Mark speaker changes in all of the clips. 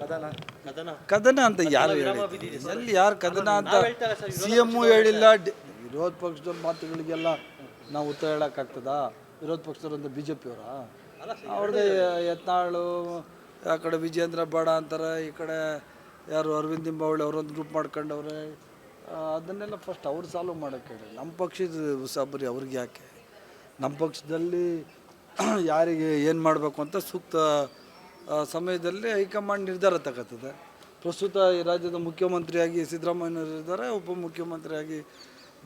Speaker 1: ಕದನ? ಅಂತ ಯಾರು ಹೇಳಿ ಎಲ್ಲಿ ಯಾರು ಕದನ ಅಂತ ಸಿ ಎಮ್ಮು ಹೇಳಿಲ್ಲ ವಿರೋಧ ಪಕ್ಷದ ಮಾತುಗಳಿಗೆಲ್ಲ ನಾವು ಉತ್ತರ ಹೇಳೋಕ್ಕಾಗ್ತದಾ? ವಿರೋಧ ಪಕ್ಷದವ್ರು ಅಂತ ಬಿ ಜೆ ಪಿಯವರಾ ಅವ್ರದ್ದೇ ಯತ್ನಾಳು ಆ ಕಡೆ ವಿಜೇಂದ್ರ ಬೇಡ ಅಂತಾರೆ ಈ ಕಡೆ ಯಾರು ಅರವಿಂದ್ ನಿಂಬಾವಳಿ ಅವರೊಂದು ಗ್ರೂಪ್ ಮಾಡ್ಕೊಂಡವ್ರೆ. ಅದನ್ನೆಲ್ಲ ಫಸ್ಟ್ ಅವ್ರು ಸಾಲ್ವ್ ಮಾಡೋಕ್ಕೆ ಹೇಳಿ. ನಮ್ಮ ಪಕ್ಷದ ಉಸಾಬರಿ ಅವ್ರಿಗೆ ಯಾಕೆ? ನಮ್ಮ ಪಕ್ಷದಲ್ಲಿ ಯಾರಿಗೆ ಏನು ಮಾಡಬೇಕು ಅಂತ ಸೂಕ್ತ ಸಮಯದಲ್ಲಿ ಹೈಕಮಾಂಡ್ ನಿರ್ಧಾರ ತಗೋತದೆ. ಪ್ರಸ್ತುತ ಈ ರಾಜ್ಯದ ಮುಖ್ಯಮಂತ್ರಿಯಾಗಿ ಸಿದ್ದರಾಮಯ್ಯನವರು ಇದ್ದಾರೆ ಉಪಮುಖ್ಯಮಂತ್ರಿಯಾಗಿ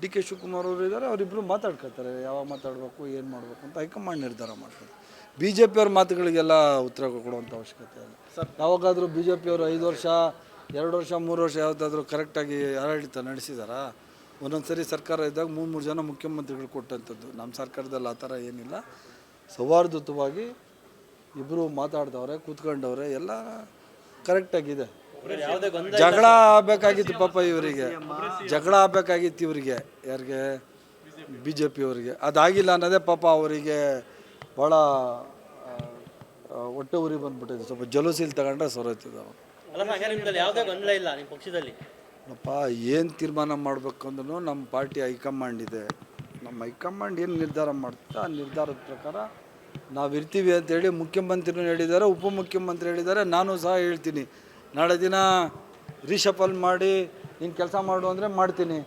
Speaker 1: ಡಿ ಕೆ ಶಿವಕುಮಾರ್ ಅವರು ಇದ್ದಾರೆ ಅವರಿಬ್ಬರು ಮಾತಾಡ್ಕೊತಾರೆ ಯಾವಾಗ ಮಾತಾಡಬೇಕು ಏನು ಮಾಡಬೇಕು ಅಂತ ಹೈಕಮಾಂಡ್ ನಿರ್ಧಾರ ಮಾಡ್ತಾರೆ ಬಿ ಜೆ ಪಿಯವ್ರ ಮಾತುಗಳಿಗೆಲ್ಲ ಉತ್ತರ ಕೊಡುವಂಥ ಅವಶ್ಯಕತೆ ಇಲ್ಲ. ಯಾವಾಗಾದರೂ ಬಿ ಜೆ ಪಿಯವರು ಐದು ವರ್ಷ ಎರಡು ವರ್ಷ ಮೂರು ವರ್ಷ ಯಾವುದಾದ್ರೂ ಕರೆಕ್ಟಾಗಿ ಆಡಳಿತ ನಡೆಸಿದಾರಾ? ಒಂದೊಂದು ಸರಿ ಸರ್ಕಾರ ಇದ್ದಾಗ ಮೂರು ಮೂರು ಜನ ಮುಖ್ಯಮಂತ್ರಿಗಳು ಕೊಟ್ಟಂಥದ್ದು. ನಮ್ಮ ಸರ್ಕಾರದಲ್ಲಿ ಆ ಥರ ಏನಿಲ್ಲ. ಸೌಹಾರ್ದಯುತವಾಗಿ ಇಬ್ಬರು ಮಾತಾಡ್ದವ್ರೆ ಕೂತ್ಕೊಂಡವ್ರೆ ಎಲ್ಲ ಕರೆಕ್ಟಾಗಿದೆ ಜಗಳ ಆಗಬೇಕಾಗಿತ್ತು ಪಾಪ ಇವರಿಗೆ. ಜಗಳ ಆಗಬೇಕಾಗಿತ್ತು ಇವರಿಗೆ. ಯಾರಿಗೆ? ಬಿ ಜೆ ಪಿಯವರಿಗೆ ಅದಾಗಿಲ್ಲ ಅನ್ನೋದೇ ಪಾಪ ಅವರಿಗೆ ಭಾಳ ಹೊಟ್ಟೆ ಉರಿ ಬಂದ್ಬಿಟ್ಟಿದೆ. ಸ್ವಲ್ಪ ಜಲುಸಿಲ್ ತಗೊಂಡ್ರೆ ಸೊರೈತದೆ ಅವರು
Speaker 2: ಅಲ್ಲ ಯಾವುದೇ ಗೊಂದಲ ಇಲ್ಲ ನಿಮ್ಮ ಪಕ್ಷದಲ್ಲಿ?
Speaker 1: ಅಪ್ಪ ಏನು ತೀರ್ಮಾನ ಮಾಡಬೇಕು ಅಂದ್ರೂ ನಮ್ಮ ಪಾರ್ಟಿ ಹೈಕಮಾಂಡ್ ಇದೆ. ನಮ್ಮ ಹೈಕಮಾಂಡ್ ಏನು ನಿರ್ಧಾರ ಮಾಡ್ತಾ ಆ ನಿರ್ಧಾರದ ಪ್ರಕಾರ ನಾವು ಇರ್ತೀವಿ ಅಂತೇಳಿ ಮುಖ್ಯಮಂತ್ರಿನೂ ಹೇಳಿದ್ದಾರೆ, ಉಪಮುಖ್ಯಮಂತ್ರಿ ಹೇಳಿದ್ದಾರೆ. ನಾನು ಸಹ ಹೇಳ್ತೀನಿ. ನಾಳೆ ದಿನ ರೀಶಫಲ್ ಮಾಡಿ, ನೀನು ಕೆಲಸ ಮಾಡು ಅಂದರೆ ಮಾಡ್ತೀನಿ.